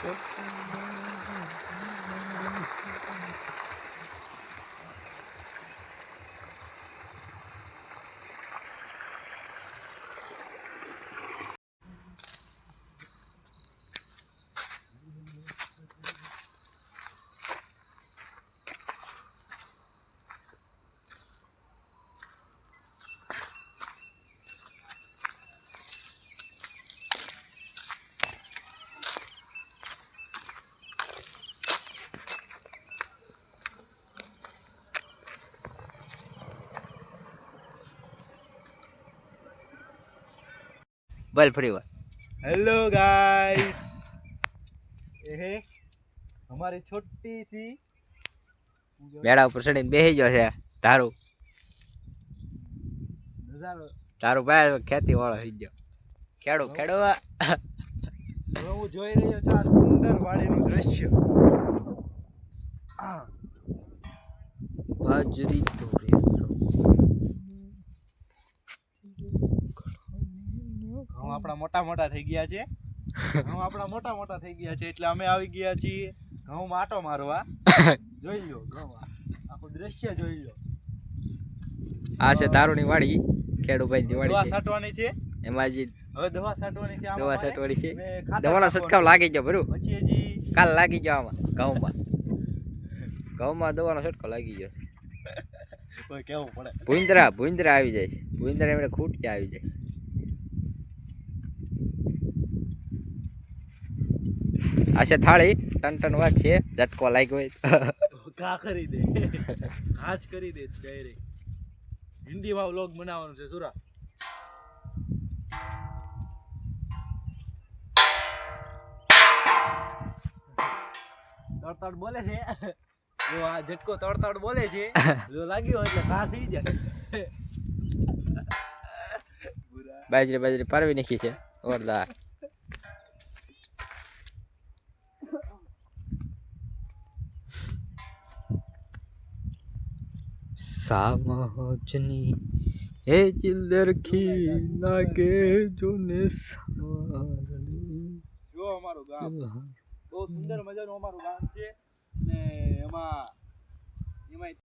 Fechou? બોલ ફરી વાર હેલો ગાઈસ એ અમારી છોટી સી બેડા ઉપર ચડીને બેસી ગયો છે તારું તારું ભાઈ ખેતી વાળો થઈ ગયો. ખેડો ખેડો હું જોઈ રહ્યો છું આ સુંદર વાડીનું દ્રશ્ય. બાજરી તો રેસમ આપણા મોટા મોટા થઈ ગયા છે. ઘઉં આપણા મોટા મોટા થઈ ગયા છે એટલે અમે આવી ગયા છીએ ઘઉં માટો મારવા. જોઈ લો ઘઉં આખું દ્રશ્ય જોઈ લો આ છે તારુની વાડી ખેડુભાઈ ની વાડી સાટવાની છાંટવાની છે? એમાં જે દવા છાંટવાની છે દવા મારે. છાંટવાની છે. દવાનો છંટકાવ લાગી ગયો બરું કાલ લાગી ગયો આમાં ઘઉંમાં. ઘઉંમાં દવાનો છંટકાવ લાગી ગયો ભૂંદરા ભૂંદરા આવી જાય છે. ભૂંદરા ખૂટ કે આવી જાય. આ છે થાળી ટન ટન વાત છે ઝટકો લાગ્યો હોય. ઘા કરી દે. ઘા કરી દે ડાયરેક્ટ હિન્દીમાં વ્લોગ બનાવવાનો છે સુરા તડતડ બોલે છે. જો આ ઝટકો તડતડ બોલે છે. જો લાગ્યો એટલે ઘા થઈ જાય. બાજરી બાજરી પરવી નાખી છે. ઓરદાર સામજની હે ચિલ્દરખી લાગે જોને સારણી જો અમારું ગામ. બહુ સુંદર મજાનું અમારું ગામ છે ને એમાં એમાં